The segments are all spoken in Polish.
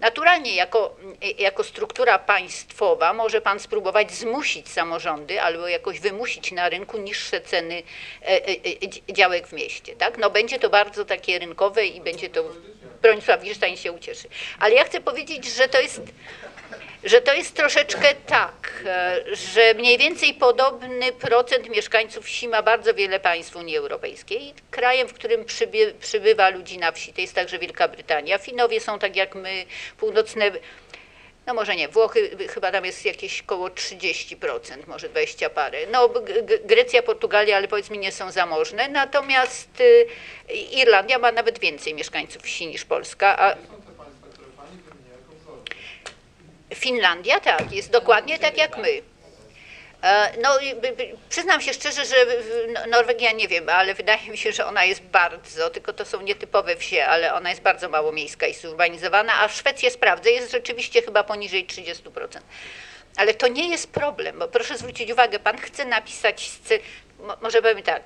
Naturalnie jako, jako struktura państwowa może pan spróbować zmusić samorządy albo jakoś wymusić na rynku niższe ceny e, e, e, działek w mieście. Tak? No będzie to bardzo takie rynkowe i będzie to Bronisław Wirstein się ucieszy. Ale ja chcę powiedzieć, że to jest że to jest troszeczkę tak, e, że mniej więcej podobny procent mieszkańców wsi ma bardzo wiele państw Unii Europejskiej. Krajem, w którym przyby, przybywa ludzi na wsi, to jest także Wielka Brytania. Finowie są tak jak my, północne, no może nie, Włochy chyba tam jest jakieś około 30%, może 20 parę. No Grecja, Portugalia, ale powiedzmy nie są zamożne. Natomiast y, Irlandia ma nawet więcej mieszkańców wsi niż Polska. A, Finlandia tak, jest dokładnie tak jak my. E, no, przyznam się szczerze, że no, Norwegia nie wiem, ale wydaje mi się, że ona jest bardzo, tylko to są nietypowe wsie, ale ona jest bardzo mało miejska i zurbanizowana, a Szwecję sprawdzę, jest rzeczywiście chyba poniżej 30%. Ale to nie jest problem, bo proszę zwrócić uwagę, pan chce napisać, może powiem tak,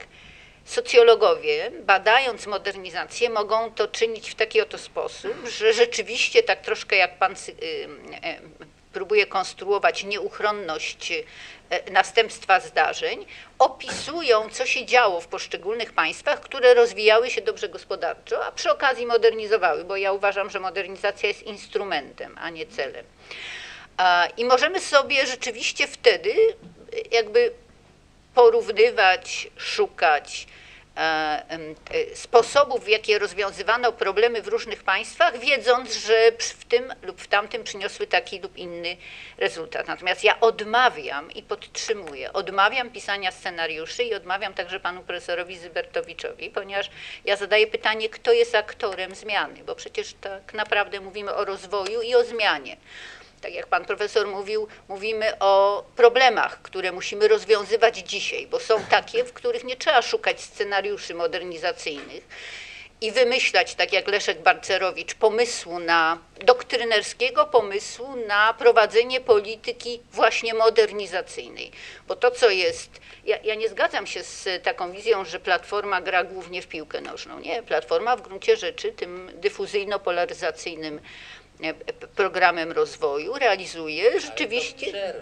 Socjologowie, badając modernizację, mogą to czynić w taki oto sposób, że rzeczywiście tak troszkę jak pan y, y, próbuje konstruować nieuchronność y, następstwa zdarzeń, opisują, co się działo w poszczególnych państwach, które rozwijały się dobrze gospodarczo, a przy okazji modernizowały, bo ja uważam, że modernizacja jest instrumentem, a nie celem. I możemy sobie rzeczywiście wtedy jakby porównywać, szukać e, e, sposobów, w jakie rozwiązywano problemy w różnych państwach, wiedząc, że w tym lub w tamtym przyniosły taki lub inny rezultat. Natomiast ja odmawiam i podtrzymuję, odmawiam pisania scenariuszy i odmawiam także panu profesorowi Zybertowiczowi, ponieważ ja zadaję pytanie, kto jest aktorem zmiany, bo przecież tak naprawdę mówimy o rozwoju i o zmianie tak jak pan profesor mówił, mówimy o problemach, które musimy rozwiązywać dzisiaj, bo są takie, w których nie trzeba szukać scenariuszy modernizacyjnych i wymyślać, tak jak Leszek Barcerowicz, pomysłu na, doktrynerskiego pomysłu na prowadzenie polityki właśnie modernizacyjnej. Bo to, co jest, ja, ja nie zgadzam się z taką wizją, że Platforma gra głównie w piłkę nożną. Nie, Platforma w gruncie rzeczy tym dyfuzyjno-polaryzacyjnym programem rozwoju, realizuje rzeczywiście.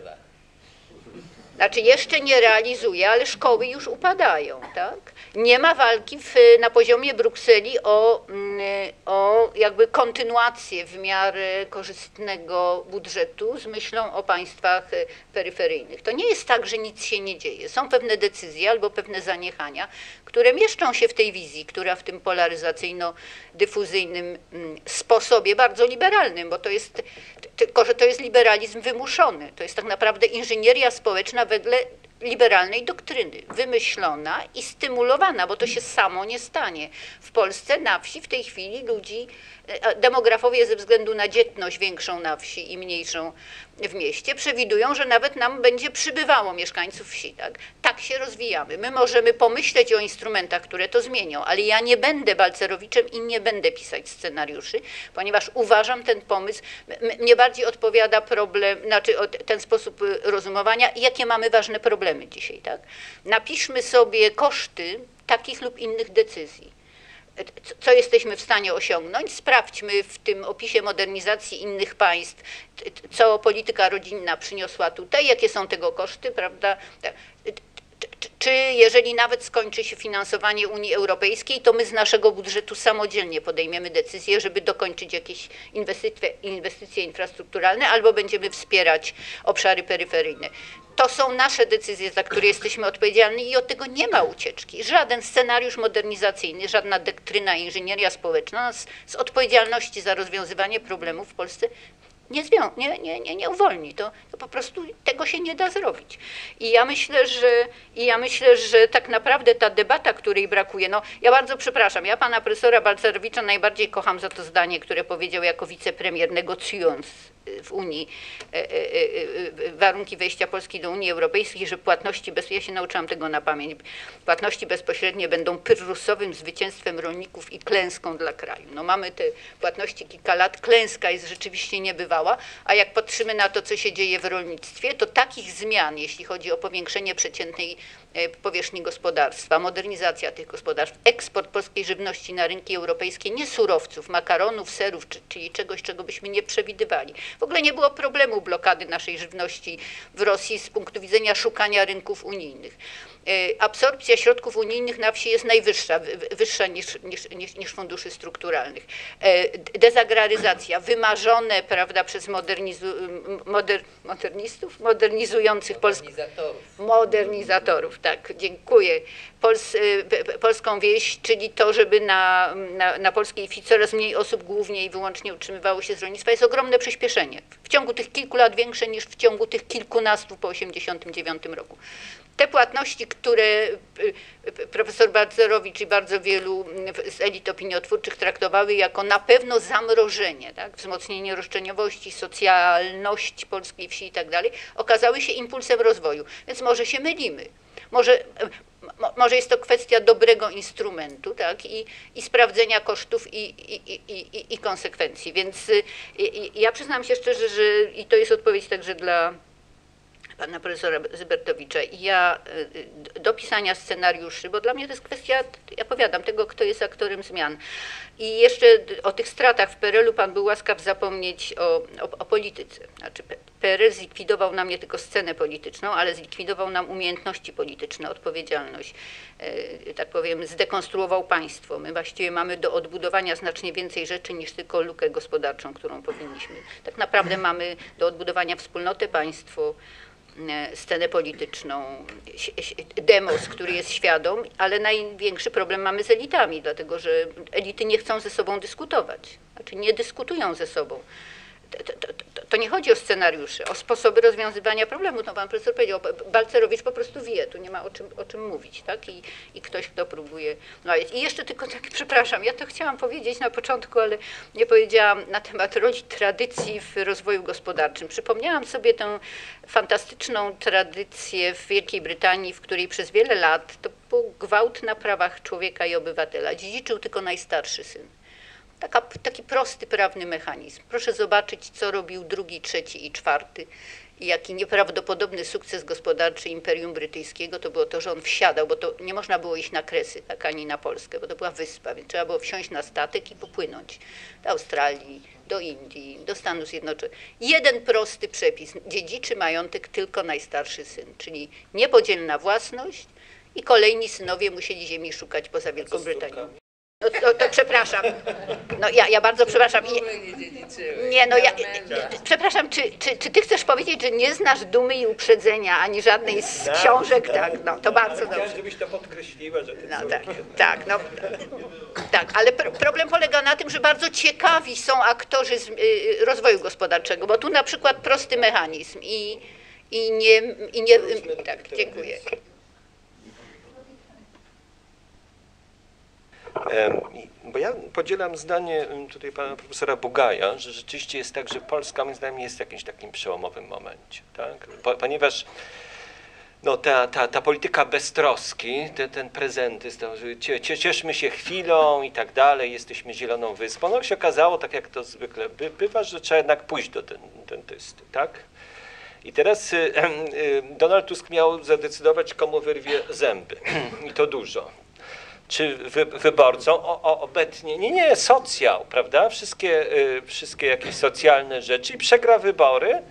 Znaczy jeszcze nie realizuje, ale szkoły już upadają, tak? Nie ma walki w, na poziomie Brukseli o, mm, o jakby kontynuację w miarę korzystnego budżetu z myślą o państwach e, peryferyjnych. To nie jest tak, że nic się nie dzieje. Są pewne decyzje albo pewne zaniechania, które mieszczą się w tej wizji, która w tym polaryzacyjno-dyfuzyjnym mm, sposobie, bardzo liberalnym, bo to jest, tylko że to jest liberalizm wymuszony. To jest tak naprawdę inżynieria społeczna wedle liberalnej doktryny, wymyślona i stymulowana, bo to się samo nie stanie. W Polsce na wsi w tej chwili ludzi, e, demografowie ze względu na dzietność większą na wsi i mniejszą w mieście przewidują, że nawet nam będzie przybywało mieszkańców wsi. Tak, tak się rozwijamy. My możemy pomyśleć o instrumentach, które to zmienią, ale ja nie będę Balcerowiczem i nie będę pisać scenariuszy, ponieważ uważam ten pomysł, mnie bardziej odpowiada problem, znaczy ten sposób rozumowania, jakie mamy ważne problemy dzisiaj. Tak? Napiszmy sobie koszty takich lub innych decyzji co jesteśmy w stanie osiągnąć. Sprawdźmy w tym opisie modernizacji innych państw, co polityka rodzinna przyniosła tutaj, jakie są tego koszty, prawda? Czy jeżeli nawet skończy się finansowanie Unii Europejskiej, to my z naszego budżetu samodzielnie podejmiemy decyzję, żeby dokończyć jakieś inwestycje, inwestycje infrastrukturalne albo będziemy wspierać obszary peryferyjne. To są nasze decyzje, za które jesteśmy odpowiedzialni i od tego nie ma ucieczki. Żaden scenariusz modernizacyjny, żadna doktryna inżynieria społeczna z odpowiedzialności za rozwiązywanie problemów w Polsce nie, zwią- nie, nie, nie, nie uwolni. To, to po prostu tego się nie da zrobić. I ja myślę, że, i ja myślę, że tak naprawdę ta debata, której brakuje, no ja bardzo przepraszam, ja pana profesora Balcerowicza najbardziej kocham za to zdanie, które powiedział jako wicepremier negocjując w Unii, e, e, e, warunki wejścia Polski do Unii Europejskiej, że płatności, bez, ja się nauczyłam tego na pamięć, płatności bezpośrednie będą pyrrusowym zwycięstwem rolników i klęską dla kraju. No mamy te płatności kilka lat, klęska jest rzeczywiście niebywała, a jak patrzymy na to, co się dzieje w rolnictwie, to takich zmian, jeśli chodzi o powiększenie przeciętnej powierzchni gospodarstwa, modernizacja tych gospodarstw, eksport polskiej żywności na rynki europejskie, nie surowców, makaronów, serów, czy, czyli czegoś, czego byśmy nie przewidywali. W ogóle nie było problemu blokady naszej żywności w Rosji z punktu widzenia szukania rynków unijnych. E, Absorpcja środków unijnych na wsi jest najwyższa, wy- wy- wyższa niż, niż, niż, niż funduszy strukturalnych. D- Dezagraryzacja, wymarzone prawda, przez modernizu, moder, modernistów, modernizujących Polskę Organizatorów. modernizatorów, tak, dziękuję. Pols, y, polską wieś, czyli to, żeby na, na, na polskiej wsi coraz mniej osób głównie i wyłącznie utrzymywało się z rolnictwa, jest ogromne przyspieszenie. W ciągu tych kilku lat większe niż w ciągu tych kilkunastu po 1989 roku. Te płatności, które y, y, profesor Balcerowicz i bardzo wielu y, z elit opiniotwórczych traktowały jako na pewno zamrożenie, tak? wzmocnienie roszczeniowości, socjalności polskiej wsi i tak dalej, okazały się impulsem rozwoju. Więc może się mylimy. Może, mo- może jest to kwestia dobrego instrumentu tak? I, i sprawdzenia kosztów i, i, i, i, konsekwencji. Więc ja przyznam się szczerze, że i to jest odpowiedź także dla pana profesora Zybertowicza. Ja y, d- do pisania scenariuszy, bo dla mnie to jest kwestia, ja powiadam, tego, kto jest aktorem zmian. I jeszcze o tych stratach w PRL-u pan był łaskaw zapomnieć o, o, o polityce. Znaczy PRL zlikwidował nam nie tylko scenę polityczną, ale zlikwidował nam umiejętności polityczne, odpowiedzialność. E, tak powiem, zdekonstruował państwo. My właściwie mamy do odbudowania znacznie więcej rzeczy niż tylko lukę gospodarczą, którą powinniśmy. Tak naprawdę mamy do odbudowania wspólnotę, państwo, scenę polityczną, demos, który jest świadom, ale największy problem mamy z elitami, dlatego że elity nie chcą ze sobą dyskutować, znaczy nie dyskutują ze sobą. To, nie chodzi o scenariusze, o sposoby rozwiązywania problemu. No pan profesor powiedział, Balcerowicz po prostu wie, tu nie ma o czym, o czym mówić, tak? I, I ktoś, kto próbuje. No i jeszcze tylko tak, przepraszam, ja to chciałam powiedzieć na początku, ale nie powiedziałam na temat roli tradycji w rozwoju gospodarczym. Przypomniałam sobie tę fantastyczną tradycję w Wielkiej Brytanii, w której przez wiele lat to był gwałt na prawach człowieka i obywatela. Dziedziczył tylko najstarszy syn. Taka, taki prosty prawny mechanizm. Proszę zobaczyć, co robił drugi, trzeci i czwarty. I jaki nieprawdopodobny sukces gospodarczy Imperium Brytyjskiego to było to, że on wsiadał, bo to nie można było iść na Kresy, tak ani na Polskę, bo to była wyspa, więc trzeba było wsiąść na statek i popłynąć do Australii, do Indii, do Stanów Zjednoczonych. Jeden prosty przepis. Dziedziczy majątek tylko najstarszy syn, czyli niepodzielna własność i kolejni synowie musieli ziemi szukać poza Wielką Brytanią. No to, to przepraszam. No ja, ja bardzo przepraszam. Nie, nie no ja, przepraszam, czy, czy, czy ty chcesz powiedzieć, że nie znasz dumy i uprzedzenia, ani żadnej z Tak, książek? tak. Tak, no to bardzo Chciałem, dobrze. żebyś to podkreśliła, że ty No tak, tak, no, tak, ale pr- problem polega na tym, że bardzo ciekawi są aktorzy z, y, rozwoju gospodarczego, bo tu na przykład prosty mechanizm i, i nie, i nie, tak, dziękuję. Em, i- Bo ja podzielam zdanie tutaj pana profesora Bugaja, że rzeczywiście jest tak, że Polska moim zdaniem jest w jakimś takim przełomowym momencie, tak? Po, ponieważ no, ta, ta, ta polityka beztroski, te, ten prezentyzm, cie, cie, cieszmy się chwilą i tak dalej, jesteśmy zieloną wyspą, no się okazało, tak jak to zwykle by, bywa, że trzeba jednak pójść do den, dentysty, tak? I teraz Donald Tusk miał zadecydować, komu wyrwie zęby. I to dużo. Czy wy, wyborcom o, o, obecnie, nie, nie, socjal, prawda? Wszystkie, y, wszystkie jakieś socjalne rzeczy i przegra wybory,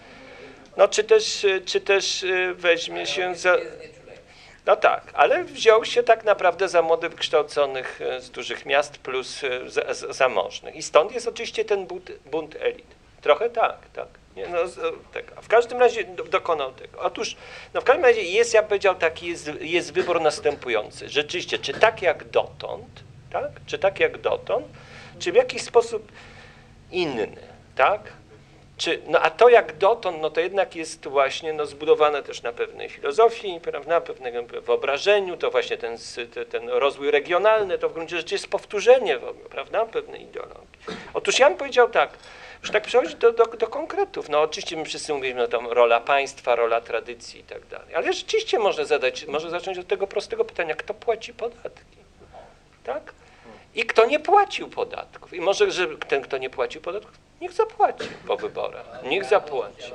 no czy też, y, czy też y, weźmie się za... No tak, ale wziął się tak naprawdę za młodych wykształconych e, z dużych miast plus za, za, zamożnych. I stąd jest oczywiście ten bunt, bunt elit. Trochę tak, tak. Nie, no, tak. W każdym razie do, dokonał tego. Otóż, no w każdym razie jest, ja powiedział, taki jest, jest wybór następujący. Rzeczywiście, czy tak jak dotąd, tak? Czy tak jak dotąd, czy w jakiś sposób inny, tak? Czy, no a to jak dotąd, no to jednak jest właśnie no, zbudowane też na pewnej filozofii, prawda, pewnym wyobrażeniu, to właśnie ten, ten rozwój regionalny, to w gruncie rzeczy jest powtórzenie prawda, pewnej ideologii. Otóż ja bym powiedział tak, już tak przechodzi do, do, do konkretów. No oczywiście my wszyscy mówimy, no tam rola państwa, rola tradycji i tak dalej. Ale rzeczywiście można zadać, można zacząć od tego prostego pytania, kto płaci podatki? Tak? I kto nie płacił podatków? I może, że ten, kto nie płacił podatków, niech zapłaci po wyborach. Niech zapłaci.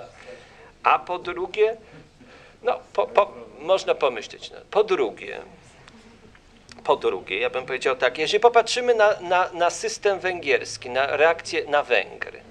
A po drugie, no, po, po, można pomyśleć. No, po drugie, po drugie, ja bym powiedział tak, jeżeli popatrzymy na, na, na system węgierski, na reakcję na Węgry,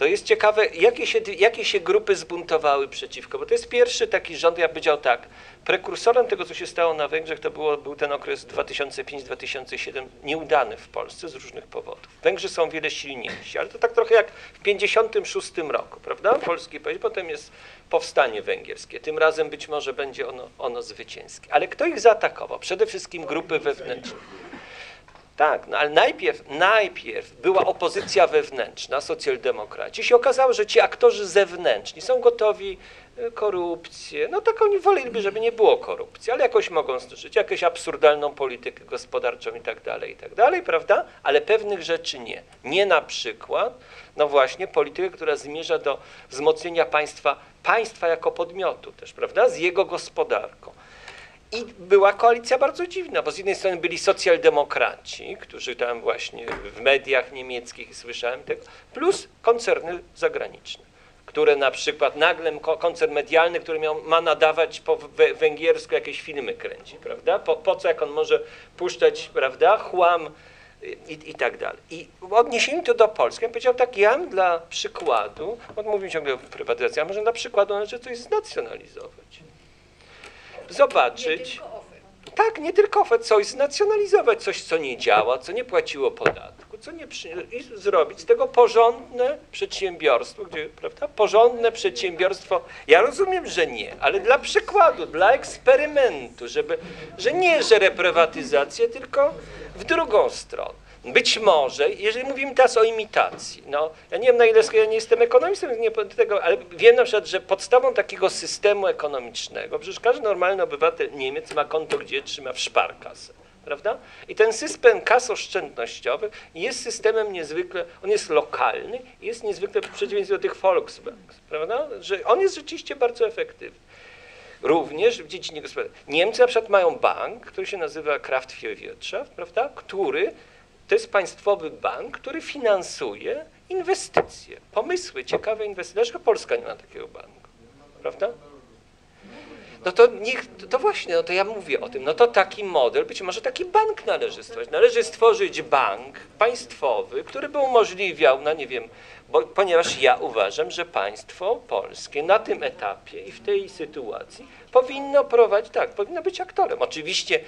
to jest ciekawe, jakie się, jakie się grupy zbuntowały przeciwko, bo to jest pierwszy taki rząd, ja bym powiedział tak, prekursorem tego, co się stało na Węgrzech, to było, był ten okres 2005-2007, nieudany w Polsce z różnych powodów. Węgrzy są wiele silniejsi, ale to tak trochę jak w 56 roku, prawda? Polski powiedział, potem jest powstanie węgierskie. Tym razem być może będzie ono, ono zwycięskie. Ale kto ich zaatakował? Przede wszystkim grupy wewnętrzne. Tak, no ale najpierw, najpierw była opozycja wewnętrzna, socjaldemokraci. się okazało, że ci aktorzy zewnętrzni są gotowi e, korupcję. No tak oni woleliby, żeby nie było korupcji, ale jakoś mogą stoczyć jakąś absurdalną politykę gospodarczą i tak dalej, i tak dalej, prawda? Ale pewnych rzeczy nie. Nie na przykład, no właśnie, politykę, która zmierza do wzmocnienia państwa, państwa jako podmiotu też, prawda? Z jego gospodarką. I była koalicja bardzo dziwna, bo z jednej strony byli socjaldemokraci, którzy tam właśnie w mediach niemieckich słyszałem tego, plus koncerny zagraniczne, które na przykład nagle ko- koncern medialny, który miał, ma nadawać po wę- węgiersku jakieś filmy kręci, prawda? Po, po co, jak on może puszczać, prawda, chłam i, i tak dalej. I w odniesieniu to do Polski, ja powiedział tak, ja dla przykładu, bo mówimy ciągle o prywatyzacji, a może dla przykładu należy coś znacjonalizować zobaczyć. Tak, nie tylko OFE, coś znacjonalizować, coś, co nie działa, co nie płaciło podatku, co nie przy... i zrobić z tego porządne przedsiębiorstwo, gdzie, prawda, porządne przedsiębiorstwo, ja rozumiem, że nie, ale dla przykładu, dla eksperymentu, żeby, że nie, że reprywatyzację, tylko w drugą stronę. Być może, jeżeli mówimy teraz o imitacji, no, ja nie wiem na ile, ja nie jestem ekonomistą, nie tego, ale wiem na przykład, że podstawą takiego systemu ekonomicznego, przecież każdy normalny obywatel Niemiec ma konto, gdzie trzyma w szparkasę, prawda? I ten system kas oszczędnościowych jest systemem niezwykle, on jest lokalny jest niezwykle w przeciwieństwie do tych Volksbanks, prawda? Że on jest rzeczywiście bardzo efektywny. Również w dziedzinie gospodarki. Niemcy na przykład mają bank, który się nazywa Kraftwirtschaft, prawda? Który to jest państwowy bank, który finansuje inwestycje, pomysły, ciekawe inwestycje. Dlaczego Polska nie ma takiego banku? Prawda? No to niech, to właśnie, no to ja mówię o tym, no to taki model, być może taki bank należy stworzyć. Należy stworzyć bank państwowy, który by umożliwiał, no nie wiem, bo, ponieważ ja uważam, że państwo polskie na tym etapie i w tej sytuacji powinno prowadzić, tak, powinno być aktorem. Oczywiście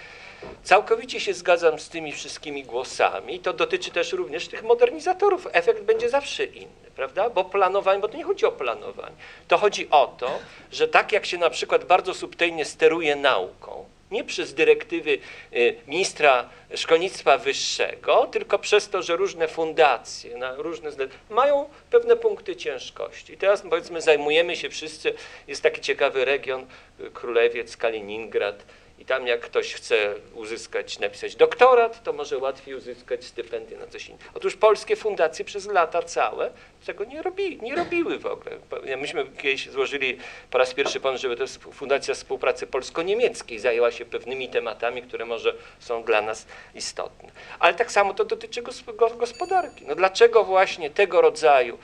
całkowicie się zgadzam z tymi wszystkimi głosami, to dotyczy też również tych modernizatorów. Efekt będzie zawsze inny, prawda? Bo planowanie, bo to nie chodzi o planowanie, to chodzi o to, że tak jak się na przykład bardzo subtelnie steruje nauką, nie przez dyrektywy y, ministra szkolnictwa wyższego, tylko przez to, że różne fundacje na różne mają pewne punkty ciężkości. I teraz powiedzmy zajmujemy się wszyscy, jest taki ciekawy region, y, Królewiec, Kaliningrad, i tam jak ktoś chce uzyskać, napisać doktorat, to może łatwiej uzyskać stypendię na coś innego. Otóż polskie fundacje przez lata całe tego nie, robi, nie robiły w ogóle. Myśmy kiedyś złożyli po raz pierwszy pomysł, żeby to Fundacja Współpracy Polsko-Niemieckiej zajęła się pewnymi tematami, które może są dla nas istotne. Ale tak samo to dotyczy gos- go- gospodarki. No dlaczego właśnie tego rodzaju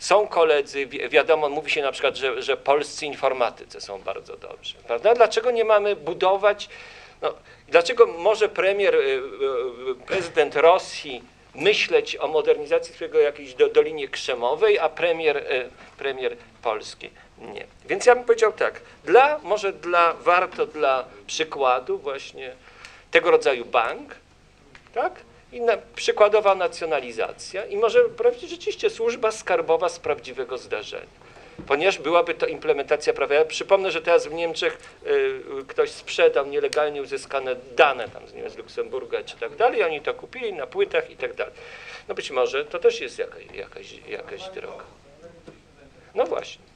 są koledzy, wi- wiadomo, mówi się na przykład, że, że polscy informatycy są bardzo dobrzy, prawda? Dlaczego nie mamy budować, no, dlaczego może premier, y, y, y, prezydent Rosji myśleć o modernizacji swojego jakiejś do, Dolinie Krzemowej, a premier, premier Polski nie. Więc ja bym powiedział tak, dla, może dla, warto dla przykładu właśnie tego rodzaju bank, tak? I na, przykładowa nacjonalizacja i może prowadzić rzeczywiście służba skarbowa z prawdziwego zdarzenia. Ponieważ byłaby to implementacja prawa. Ja przypomnę, że teraz w Niemczech y, ktoś sprzedał nielegalnie uzyskane dane tam z, nie wiem, z Luksemburga czy tak dalej, oni to kupili na płytach i tak dalej. No być może to też jest jakaś, jakaś, jakaś droga. No właśnie.